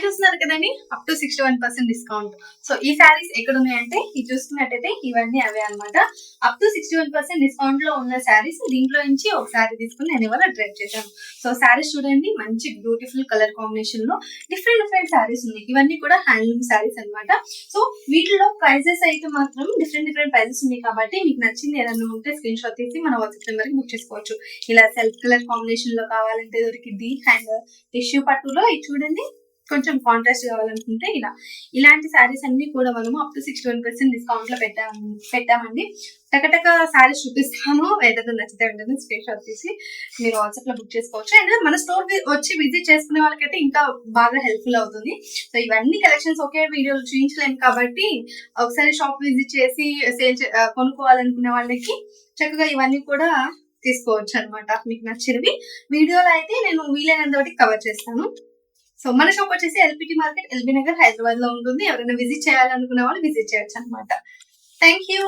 శారీ చూస్తున్నారు కదండి? Up to sixty one percent discount so ఈ శారీస్ ఎక్కడ ఉన్నాయంటే ఇది చూసుకున్నట్టయితే ఇవన్నీ అవే అన్నమాట. Up to sixty one percent డిస్కౌంట్లో ఉన్న శారీస్ దీంట్లో నుంచి ఒక శారీ తీసుకుని నేను ఇవాళ డ్రెస్ చేశాను. సో శారీస్ చూడండి మంచి బ్యూటిఫుల్ కలర్ కాంబినేషన్లో డిఫరెంట్ డిఫరెంట్ శారీస్ ఉన్నాయి. ఇవన్నీ కూడా హ్యాండ్లూమ్ శారీస్ అన్నమాట. సో వీటిలో ప్రైజెస్ అయితే మాత్రం డిఫరెంట్ డిఫరెంట్ ప్రైజెస్ ఉన్నాయి కాబట్టి మీకు నచ్చింది ఏదైనా ఉంటే స్క్రీన్ షాట్ తీసి మన వాట్సాప్ నెంబర్కి బుక్ చేసుకోవచ్చు. ఇలా సెల్ఫ్ కలర్ కాంబినేషన్లో కావాలంటే దొరికిద్ది. అండ్ టిష్యూ పట్టులో ఇది చూడండి కొంచెం కాంట్రాస్ట్ కావాలనుకుంటే ఇలా. ఇలాంటి శారీస్ అన్ని కూడా మనము up to sixty one percent డిస్కౌంట్లో పెట్టాము పెట్టామండి. టకటక శారీస్ చూపిస్తాము ఏదైతే నచ్చితే వెంటనే స్క్రీన్ షాట్ తీసి మీరు వాట్సాప్లో బుక్ చేసుకోవచ్చు. అండ్ మన స్టోర్ వచ్చి విజిట్ చేసుకునే వాళ్ళకైతే ఇంకా బాగా హెల్ప్ఫుల్ అవుతుంది. సో ఇవన్నీ కలెక్షన్స్ ఒకే వీడియోలో చూపించలేము కాబట్టి ఒకసారి షాప్ విజిట్ చేసి సేల్ కొనుక్కోవాలనుకునే వాళ్ళకి చక్కగా ఇవన్నీ కూడా తీసుకోవచ్చు అనమాట మీకు నచ్చినవి. వీడియోలో అయితే నేను వీలైనంత కవర్ చేస్తాను. సో మన షాప్ వచ్చేసి ఎల్పిటి మార్కెట్ ఎల్బీ నగర్ హైదరాబాద్లో ఉంటుంది. ఎవరైనా విజిట్ చేయాలనుకున్న వాళ్ళు విజిట్ చేయొచ్చు అనమాట థ్యాంక్ యూ